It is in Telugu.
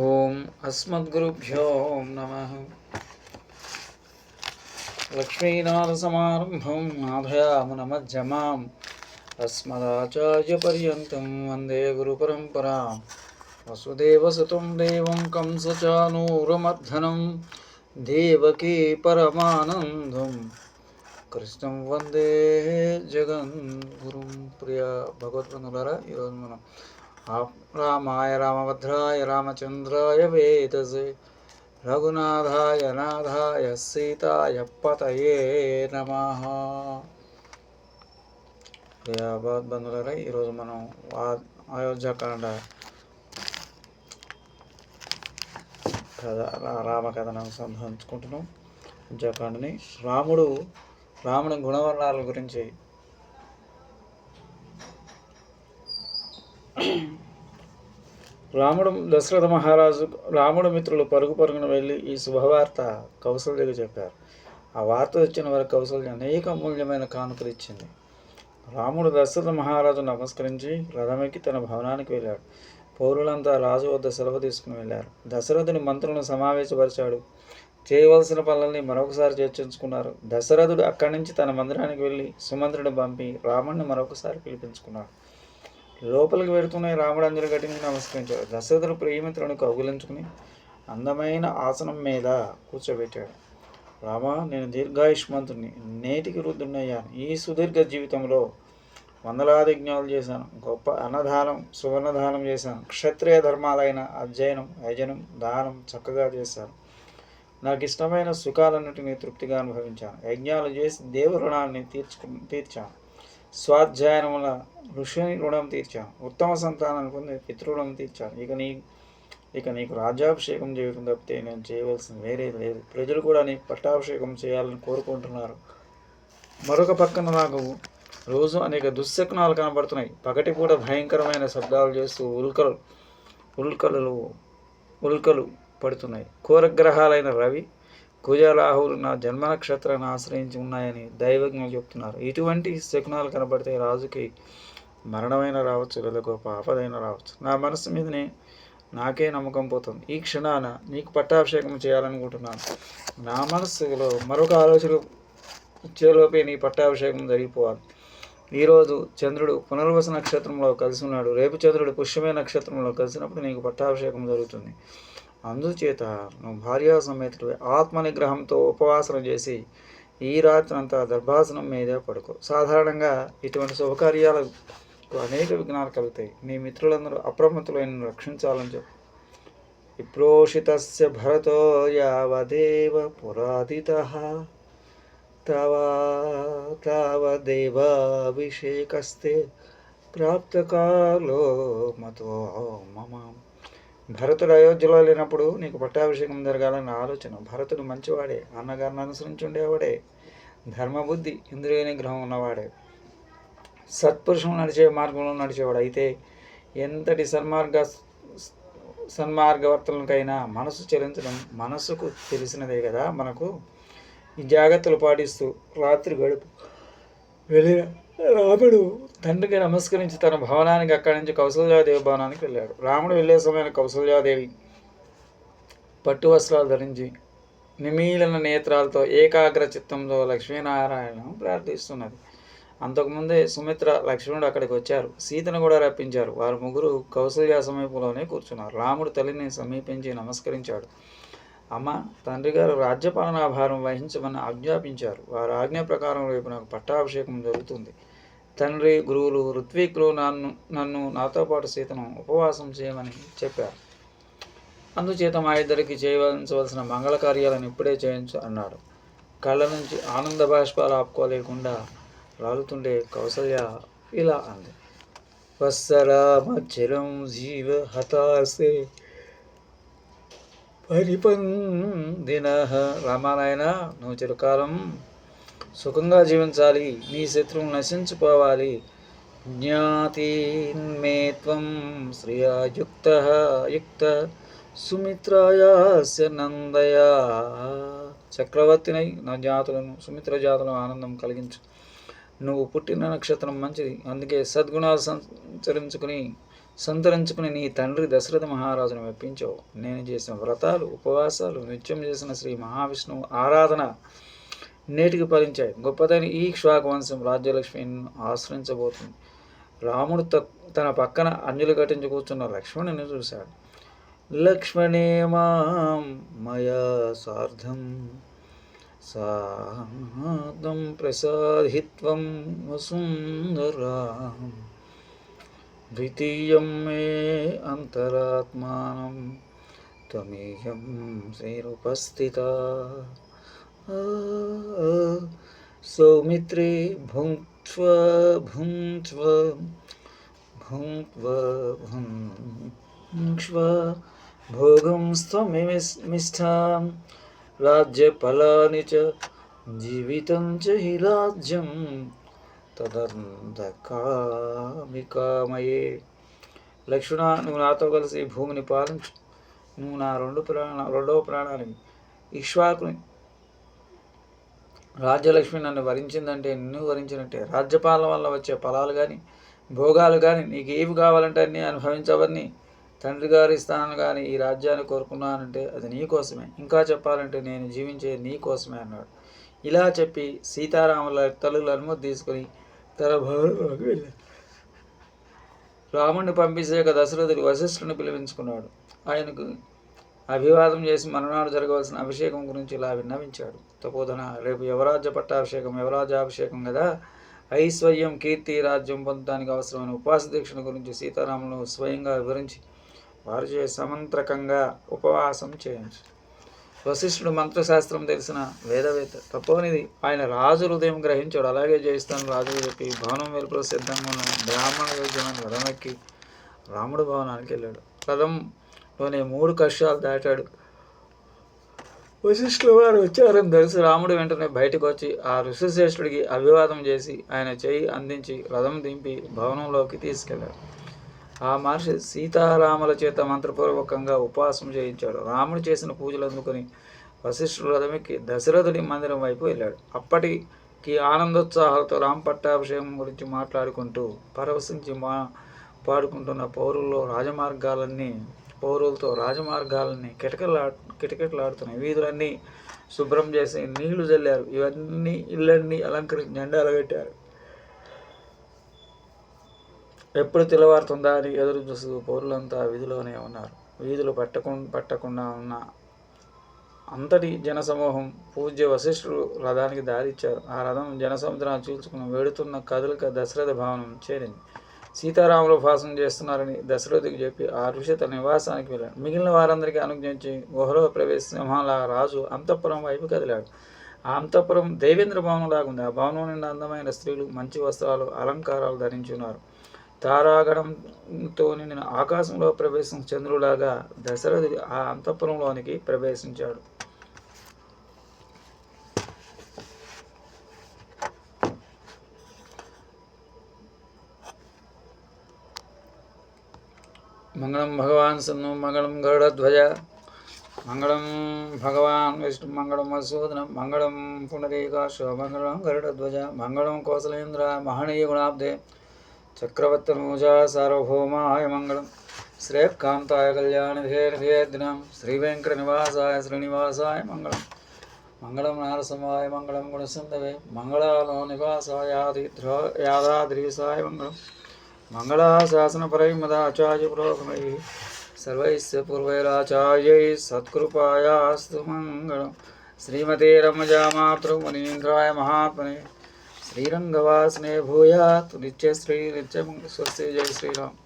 ఓం అస్మద్గురుభ్యో నమ లక్ష్మీనాథసమారంభం నాథయామునమజ్జమాం అస్మదాచార్యపర్యంతం వందే గురుపరంపరాం వసుదేవసుతం దేవం కంసచానూరమర్ధనం దేవకీ పరమానందం కృష్ణం వందే జగన్ గురుం ప్రియ భగవద్బంధులారా ఈరోజు మనం ఆ- రామాయ రామభద్రాయ రామచంద్రాయ వేదసే రఘునాథాయ నాథాయ సీతాయ పతయే నమ ప్రియ భగవద్బంధులారా ఈరోజు మనం ఆ- అయోధ్యకాండ కథ రా- రామకథను సంబంధించుకుంటున్నాం. అయోధ్యకాండని రాముడు రాముడి గుణవర్ణాల గురించి రాముడు దశరథ మహారాజు రాముడు మిత్రులు పరుగు పరుగున వెళ్ళి ఈ శుభవార్త కౌశల్యకు చెప్పారు. ఆ వార్త వచ్చిన వారి కౌశల్య అనేక అమూల్యమైన కానుకలు ఇచ్చింది. రాముడు దశరథ మహారాజు నమస్కరించి రథమెక్కి తన భవనానికి వెళ్ళాడు. పౌరులంతా రాజు వద్ద సెలవు తీసుకుని వెళ్ళారు. దశరథుని మంత్రులను సమావేశపరిచాడు. చేయవలసిన పనులని మరొకసారి చర్చించుకున్నారు. దశరథుడు అక్కడి నుంచి తన మందిరానికి వెళ్ళి సుమంత్రుడిని పంపి రాముడిని మరొకసారి పిలిపించుకున్నాడు. లోపలికి వెడుతూనే రాముడు గట్టిని నమస్కరించాడు. దశరథుడు ప్రియమిత్రుని కౌగులించుకుని అందమైన ఆసనం మీద కూర్చోబెట్టాడు. రామా నేను దీర్ఘాయుష్మంతుని నేటికి వృద్ధున్నయ్యాను ఈ సుదీర్ఘ జీవితంలో వందలాది యజ్ఞాలు చేశాను. గొప్ప అన్నదానం సువర్ణదానం చేశాను. క్షత్రియ ధర్మాలైన అధ్యయనం యజనం దానం చక్కగా చేశాను. నాకు ఇష్టమైన సుఖాలన్నిటినీ తృప్తిగా అనుభవించాను. యజ్ఞాలు చేసి దేవ రుణాన్ని తీర్చుకు తీర్చాను. స్వాధ్యాయనం వల్ల ఋషిని రుణం తీర్చాను. ఉత్తమ సంతానాన్ని పొంది పితృణం తీర్చాను. ఇక నీ ఇక నీకు రాజ్యాభిషేకం చేయడం తప్పితే నేను చేయవలసింది వేరేది లేదు. ప్రజలు కూడా నీకు పట్టాభిషేకం చేయాలని కోరుకుంటున్నారు. మరొక పక్కన నాకు రోజు అనేక దుశ్శకునాలు కనబడుతున్నాయి. పగటిపూట భయంకరమైన శబ్దాలు చేస్తూ ఉల్కలు ఉల్కలు ఉల్కలు పడుతున్నాయి. కూరగ్రహాలైన రవి కుజరాహువులు నా జన్మ నక్షత్రాన్ని ఆశ్రయించి ఉన్నాయని దైవజ్ఞులు చెప్తున్నారు. ఇటువంటి శకునాలు కనబడితే రాజుకి మరణమైన రావచ్చు లేదా గొప్ప ఆపదైన రావచ్చు. నా మనసు మీదనే నాకే నమ్మకం పోతుంది. ఈ క్షణాన నీకు పట్టాభిషేకం చేయాలనుకుంటున్నాను. నా మనస్సులో మరొక ఆలోచన వచ్చేలోపే నీ పట్టాభిషేకం జరిగిపోవాలి. ఈరోజు చంద్రుడు పునర్వస నక్షత్రంలో కలిసి ఉన్నాడు. రేపు చంద్రుడు పుష్యమే నక్షత్రంలో కలిసినప్పుడు నీకు పట్టాభిషేకం జరుగుతుంది. అందుచేత నువ్వు భార్యా సమేతుడు ఆత్మ నిగ్రహంతో ఉపవాసనం చేసి ఈ రాత్రి అంతా దర్భాసనం మీదే పడుకో. సాధారణంగా ఇటువంటి శుభకార్యాలకు అనేక విఘ్నాలు కలుగుతాయి. నీ మిత్రులందరూ అప్రమత్తులైన రక్షించాలని చెప్పు. విప్రోషితస్య భరతో యావదేవ పురాదిత. తవా తావదేవాభిషేకస్తే ప్రాప్తకాలో మతో మమ. భరతుడు అయోధ్యలో లేనప్పుడు నీకు పట్టాభిషేకం జరగాలన్న ఆలోచన భరతుడు మంచివాడే అన్నగారిని అనుసరించి ఉండేవాడే ధర్మబుద్ధి ఇంద్రియ నిగ్రహం ఉన్నవాడే. సత్పురుషులు నడిచే మార్గంలో నడిచేవాడు. అయితే ఎంతటి సన్మార్గ సన్మార్గవర్తనకైనా మనసు చెలించడం మనసుకు తెలిసినదే కదా మనకు. ఈ జాగ్రత్తలు పాటిస్తూ రాత్రి గడుపు. వెళ్ళిన రాముడు తండ్రికి నమస్కరించి తన భవనానికి అక్కడి నుంచి కౌసల్యాదేవి భవనానికి వెళ్ళాడు. రాముడు వెళ్ళే సమయాన్ని కౌసల్యాదేవి పట్టు వస్త్రాలు ధరించి నిమీలన నేత్రాలతో ఏకాగ్ర చిత్తంతో లక్ష్మీనారాయణను ప్రార్థిస్తున్నది. అంతకుముందే సుమిత్ర లక్ష్మణుడు అక్కడికి వచ్చారు. సీతను కూడా రప్పించారు. వారు ముగ్గురు కౌసల్య సమీపంలోనే కూర్చున్నారు. రాముడు తల్లిని సమీపించి నమస్కరించాడు. అమ్మ తండ్రి గారు రాజ్యపాలనా భారం వహించమని ఆజ్ఞాపించారు. వారి ఆజ్ఞ ప్రకారం రేపు నాకు పట్టాభిషేకం జరుగుతుంది. తండ్రి గురువులు ఋత్విక్లు నన్ను నన్ను నాతో పాటు సీతను ఉపవాసం చేయమని చెప్పారు. అందుచేత మా ఇద్దరికి చేయవలసిన మంగళ కార్యాలను ఇప్పుడే చేయించు అన్నాడు. కళ్ళ నుంచి ఆనంద బాష్పాలు ఆపుకోలేకుండా రాలుతుండే కౌసల్య ఇలా అంది. వత్సరామ చిరం జీవ హతాసే పరిపందిన. రామానాయన నువ్వు చిరకాలం సుఖంగా జీవించాలి. నీ శత్రువులు నశించిపోవాలి. జ్ఞాతిన్మే త్వం శ్రియాయుక్త యుక్త సుమిత్రాయాస్య నందయా. చక్రవర్తినై నా జాతులను సుమిత్ర జాతులను ఆనందం కలిగించు. నువ్వు పుట్టిన నక్షత్రం మంచిది. అందుకే సద్గుణాలు సంచరించుకుని సంతరించుకుని నీ తండ్రి దశరథ మహారాజును మెప్పించావు నేను చేసిన వ్రతాలు ఉపవాసాలు నిత్యం చేసిన శ్రీ మహావిష్ణువు ఆరాధన నేటికి ఫలించాయి. గొప్పదని ఈ క్ష్వాక వంశం రాజ్యలక్ష్మిని ఆశ్రయించబోతుంది. రాముడు త- తన పక్కన అంజలి కట్టించి కూర్చున్న లక్ష్మణుని చూశాడు. లక్ష్మణే మాం మయా సార్ధం సాధం ప్రసాదిత్వం द्वितीय मे अंतरात्मा त्वमेयं श्रीरुपस्थिता सौमित्रे भुंक्व भुंक्व भुंक्व भुङ्क्ष्व भोगं स्वमिमिष्ठां राज्यफलानि च जीवितं च हि రాజ్యం తదంధకామికామయే లక్ష్మణ నువ్వు నాతో కలిసి భూమిని పాలించు. నువ్వు నా రెండు ప్రాణ రెండవ ప్రాణాన్ని ఇక్ష్వాకుని రాజ్యలక్ష్మి నన్ను వరించిందంటే నిన్ను వరించినట్టే. రాజ్యపాలన వల్ల వచ్చే ఫలాలు కానీ భోగాలు కానీ నీకు ఏవి కావాలంటే అన్నీ అనుభవించవని తండ్రి గారి స్థానం కానీ ఈ రాజ్యాన్ని కోరుకున్నానంటే అది నీ కోసమే. ఇంకా చెప్పాలంటే నేను జీవించే నీ కోసమే అన్నాడు. ఇలా చెప్పి సీతారాముల తల్లుల అనుమతి తీసుకుని తన భవనంలోకి వెళ్ళాడు. రాముడిని పంపించాక దశరథుడు వశిష్ఠుని పిలిపించుకున్నాడు. ఆయనకు అభివాదం చేసి మరణాడు జరగవలసిన అభిషేకం గురించి ఇలా విన్నవించాడు. తపోధన రేపు యువరాజ్య పట్టాభిషేకం యువరాజ్యాభిషేకం కదా? ఐశ్వర్యం కీర్తి రాజ్యం పొందడానికి అవసరమైన ఉపవాస దీక్షణ గురించి సీతారాములు స్వయంగా వివరించి వారు సమంత్రకంగా ఉపవాసం చేయించు. వశిష్ఠుడు మంత్రశాస్త్రం తెలిసిన వేదవేత్త. తపోనిది ఆయన రాజు హృదయం గ్రహించాడు. అలాగే జయిస్తాను రాజు చెప్పి భవనం వెలుపల సిద్ధంగా ఉన్న బ్రాహ్మణ యోజనాన్ని రథమెక్కి రాముడు భవనానికి వెళ్ళాడు. రథంలోనే మూడు కష్టాలు దాటాడు. వశిష్ఠుల వారు వచ్చారని తెలిసి రాముడు వెంటనే బయటకు వచ్చి ఆ ఋషిశ్రేష్ఠుడికి అభివాదం చేసి ఆయన చేయి అందించి రథం దింపి భవనంలోకి తీసుకెళ్ళాడు. ఆ మహర్షి సీతారాముల చేత మంత్రపూర్వకంగా ఉపవాసం చేయించాడు. రాముడు చేసిన పూజలు అందుకొని వశిష్ఠుడు రథమికి దశరథుడి మందిరం వైపు వెళ్ళాడు. అప్పటికి ఆనందోత్సాహాలతో రామ పట్టాభిషేకం గురించి మాట్లాడుకుంటూ పరవశించి మా పాడుకుంటున్న పౌరుల్లో రాజమార్గాలన్నీ పౌరులతో రాజమార్గాలన్నీ కిటకలా కిటకిటలాడుతున్నాయి వీధులన్నీ శుభ్రం చేసి నీళ్ళు చల్లారు ఇవన్నీ ఇళ్ళన్నీ అలంకరించి జెండాలు పెట్టారు. ఎప్పుడు తెల్లవారుతుందా అని ఎదురు చూస్తూ పౌరులంతా వీధిలోనే ఉన్నారు. వీధులు పట్టకు పట్టకుండా ఉన్న అంతటి జనసమూహం పూజ్య వశిష్ఠుడు రథానికి దారిచ్చారు. ఆ రథం జనసముద్రాన్ని చీల్చుకుని వేడుతున్న కదలిక దశరథ భవనం చేరింది. సీతారాములు భాషం చేస్తున్నారని దశరథుడికి చెప్పి ఆ ఋషి తన నివాసానికి వెళ్ళాడు. మిగిలిన వారందరికీ అనుజ్ఞించి గుహలో ప్రవేశింహలా రాజు అంతఃపురం వైపు కదిలాడు. ఆ అంతఃపురం దేవేంద్ర భవనం లాగుంది. ఆ భవనం నిండా అందమైన స్త్రీలు మంచి వస్త్రాలు అలంకారాలు ధరించి ఉన్నారు తారాగణంతో నిన్న ఆకాశంలో ప్రవేశం చంద్రులాగా దశరథుడు ఆ అంతఃపురంలోనికి ప్రవేశించాడు. మంగళం భగవాన్ సన్ను మంగళం గరుడధ్వజ మంగళం భగవాన్ విష్ణు మంగళం మధుసూదనం మంగళం పునరేకాశ మంగళం గరుడధ్వజ మంగళం కోసలేంద్ర మహనీయ గుణాబ్దే చక్రవర్తనూజా సార్వభౌమాయ మంగళం శ్రేయకాంతాయ కళ్యాణధేర్ధేర్దినం శ్రీవేంకటనివాసాయ శ్రీనివాసాయ మంగళం మంగళం నారసింహాయ మంగళం గుణసింధవే మంగళాలో నివాసాయ యాదిధ్ర యాదాద్రీసాయ మంగళం మంగళాశాసనపరైమదాచార్యపురోగమై మదాచార్య సర్వైస్య పూర్వైరాచార్యై సత్కృపాయాస్తు మంగళం శ్రీమతే రమజామాతృమునీంద్రాయ మహాత్మనే श्रीरंगवासने भूया तो नित्य श्री नित्य मंगेश्वर जय श्री राम